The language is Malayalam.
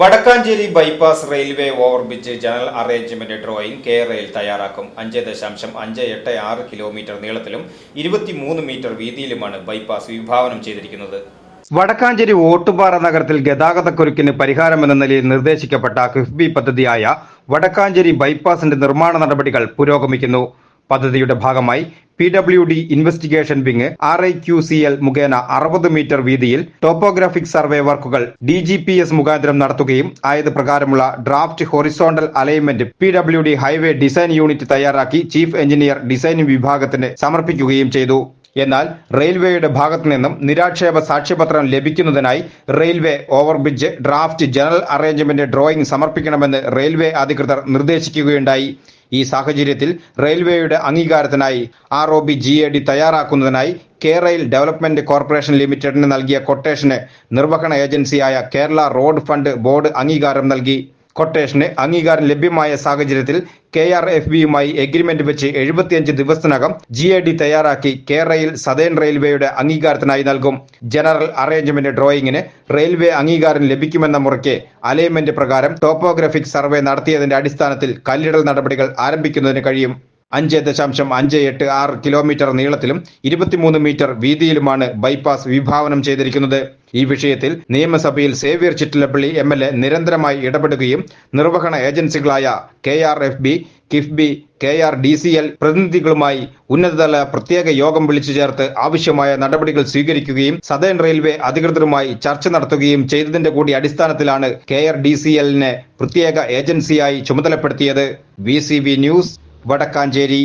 Vadakkanchery bypass railway overbridge general arrangement drawing K rail തയ്യാറാക്കും. അഞ്ച് ദശാംശം അഞ്ച് എട്ട് ആറ് കിലോമീറ്റർ നീളത്തിലും ഇരുപത്തിമൂന്ന് മീറ്റർ വീതിയിലുമാണ് ബൈപ്പാസ് വിഭാവനം ചെയ്തിരിക്കുന്നത്. വടക്കാഞ്ചേരി ഓട്ടുപാറ നഗരത്തിൽ ഗതാഗതക്കുരുക്കിന് പരിഹാരമെന്ന നിലയിൽ നിർദ്ദേശിക്കപ്പെട്ട കിഫ്ബി പദ്ധതിയായ വടക്കാഞ്ചേരി ബൈപ്പാസിന്റെ നിർമ്മാണ നടപടികൾ പുരോഗമിക്കുന്നു. പദ്ധതിയുടെ ഭാഗമായി P W D investigation wing R I Q C L മുഖേന അറുപത് മീറ്റർ വീതിയിൽ ടോപ്പോഗ്രാഫിക് സർവേ വർക്കുകൾ ഡി ജി പി എസ് മുഖാന്തരം നടത്തുകയും ആയത് പ്രകാരമുള്ള draft horizontal alignment P W D highway design unit തയ്യാറാക്കി ചീഫ് എഞ്ചിനീയർ ഡിസൈൻ വിഭാഗത്തിന് സമർപ്പിക്കുകയും ചെയ്തു. എന്നാൽ റെയിൽവേയുടെ ഭാഗത്തു നിന്നും നിരാക്ഷേപ സാക്ഷ്യപത്രം ലഭിക്കുന്നതിനായി railway overbridge draft general arrangement drawing സമർപ്പിക്കണമെന്ന് railway അധികൃതർ നിർദ്ദേശിക്കുകയുണ്ടായി. ഈ സാഹചര്യത്തിൽ റെയിൽവേയുടെ അംഗീകാരത്തിനായി R O B G A D തയ്യാറാക്കുന്നതിനായി കേരയിൽ ഡെവലപ്മെന്റ് കോർപ്പറേഷൻ ലിമിറ്റഡിന് നൽകിയ കൊട്ടേഷന് നിർവഹണ ഏജൻസിയായ കേരള റോഡ് ഫണ്ട് ബോർഡ് അംഗീകാരം നൽകി. കൊട്ടേഷന് അംഗീകാരം ലഭ്യമായ സാഹചര്യത്തിൽ കെ ആർ എഫ് ബിയുമായി എഗ്രിമെന്റ് വെച്ച് എഴുപത്തിയഞ്ച് ദിവസത്തിനകം ജി എ ഡി തയ്യാറാക്കി കേരളയിൽ സതേൺ റെയിൽവേയുടെ അംഗീകാരത്തിനായി നൽകും. ജനറൽ അറേഞ്ച്മെന്റ് ഡ്രോയിങ്ങിന് റെയിൽവേ അംഗീകാരം ലഭിക്കുമെന്ന മുറയ്ക്ക് അലൈൻമെന്റ് പ്രകാരം ടോപ്പോഗ്രാഫിക് സർവേ നടത്തിയതിന്റെ അടിസ്ഥാനത്തിൽ കല്ലിടൽ നടപടികൾ ആരംഭിക്കുന്നതിന് കഴിയും. അഞ്ച് ദശാംശം അഞ്ച് എട്ട് ആറ് കിലോമീറ്റർ നീളത്തിലും ഇരുപത്തിമൂന്ന് മീറ്റർ വീതിയിലുമാണ് ബൈപ്പാസ് വിഭാവനം ചെയ്തിരിക്കുന്നത്. ഈ വിഷയത്തിൽ നിയമസഭയിൽ Xavier Chittilappally M L A നിരന്തരമായി ഇടപെടുകയും നിർവഹണ ഏജൻസികളായ K R F B KIIFB K R D C L പ്രതിനിധികളുമായി ഉന്നതതല പ്രത്യേക യോഗം വിളിച്ചു ചേർത്ത് ആവശ്യമായ നടപടികൾ സ്വീകരിക്കുകയും സദേൺ റെയിൽവേ അധികൃതരുമായി ചർച്ച നടത്തുകയും ചെയ്തതിന്റെ കൂടി അടിസ്ഥാനത്തിലാണ് കെ ആർ ഡി സി എല്ലിനെ പ്രത്യേക ഏജൻസിയായി ചുമതലപ്പെടുത്തിയത്. V C news Vadakkanchery